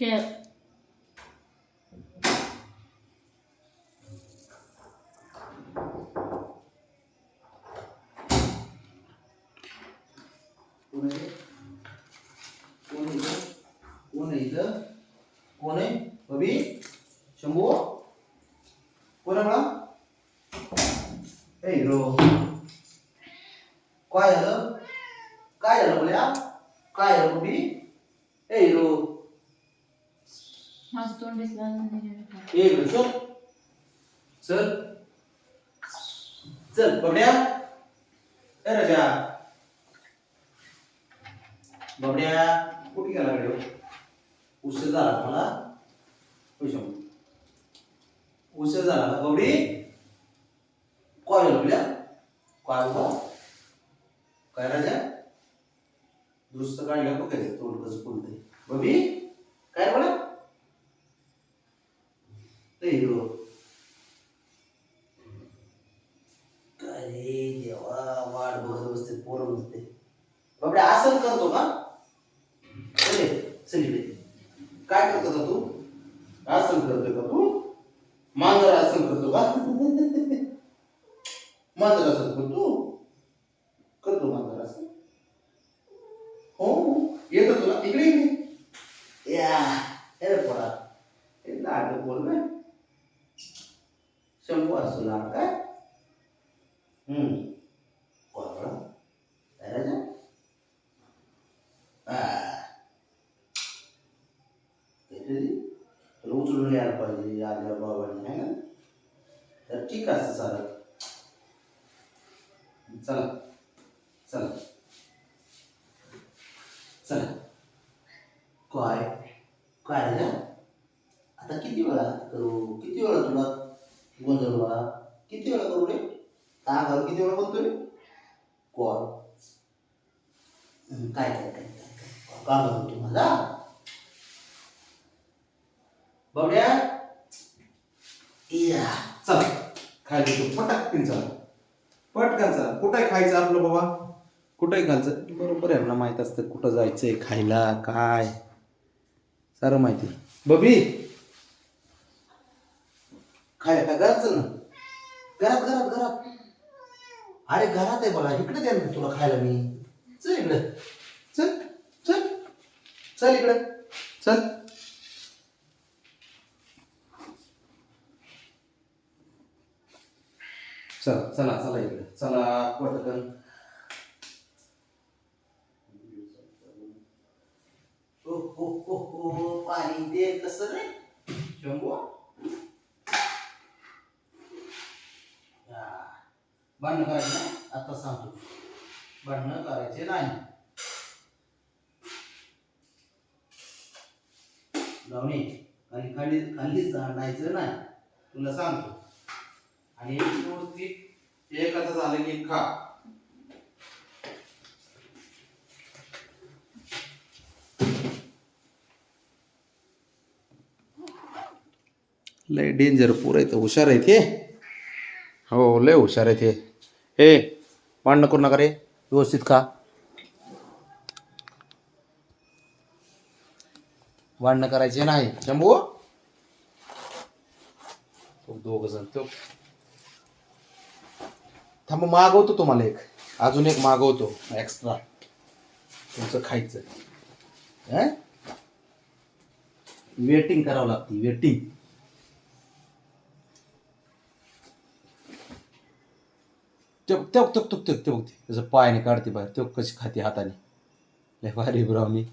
ते कोण आहे कोण आहे इथं? कोण आहे इथं कोण आहे बबी शंभू कोण आहे म्हणा ए हिरो काय झालं काय झालं बोल्या काय झालं बबी ए हिरो माझं तोंड दिसलं चल चल चल बबड्या ए राजा बबड्या कुठे गेला रे उशीर झाला मला होय उशीर झाला बबडी काय बबड्या काय काय राजा दुसरं काढलं बघ तोंड कसं फुलतंय बबी काय बोला हिरो अरे देवा वाट बघत बसते पोरं बसते. बापडे आसन करतो का? चले ये, काय करतो का तू? आसन करतोय का तू? मांजर आसन करतो का? मांजर आसन करतो करतो मांजर आसन हो येतो तुला इकडे इकडे या हे रे पोरा हे लाड बोल रे शंभू असतो लाड काय हम्म. कोण बरं उचलून यायला तर ठीक असतं चालत चला. चला. चला. काय? काय रे? आता किती वेळा करू? किती वेळा तुला? गोंधळ किती वेळा करू रे? का घालून किती वेळा बोलतो कॉल काय काय काय काय काय? का म्हणतो माझा बघड्या या चला. खायला तू पटकन चला. पटकन चला. कुठे खायचं आपलं बाबा? कुठे खायचं? बरोबर आहे ना माहीत असतं कुठं जायचंय खायला काय? सारं माहिती. बबी! खाय का घरात ना. घरात घरात घरात. अरे घरात आहे मला इकडे द्या ना तुला खायला मी. चल इकडे. चल चल. चल इकडे. चल. चला चला चला इकडे. चला पटकन. ओ हो हो हो पाणी दे कसं रे? शंभू या. भांडणं करायचे आता सांगतो. भांडणं करायचे नाही. लावणी खाली खाली खालीच आणायचं नाही. तुला सांगतो. आणि व्यवस्थित एखादं झालं की खा. लय डेंजर पोर तर हुशार आहेत हे? हो लय हुशार आहेत हे. हे भांडणं करू नका रे. व्यवस्थित खा. भांडणं करायचे नाही. शंभू? दोघ जण तो. थांब मागवतो तुम्हाला एक. अजून एक मागवतो. एक्स्ट्रा. तुमचं खायचं. वेटिंग करावं लागते वेटिंग. ते ते तुक तुक ते ते बघते त्याचं पायाने काढते बाहेर तो कशी खाते हाताने लय भारी ब्राउनी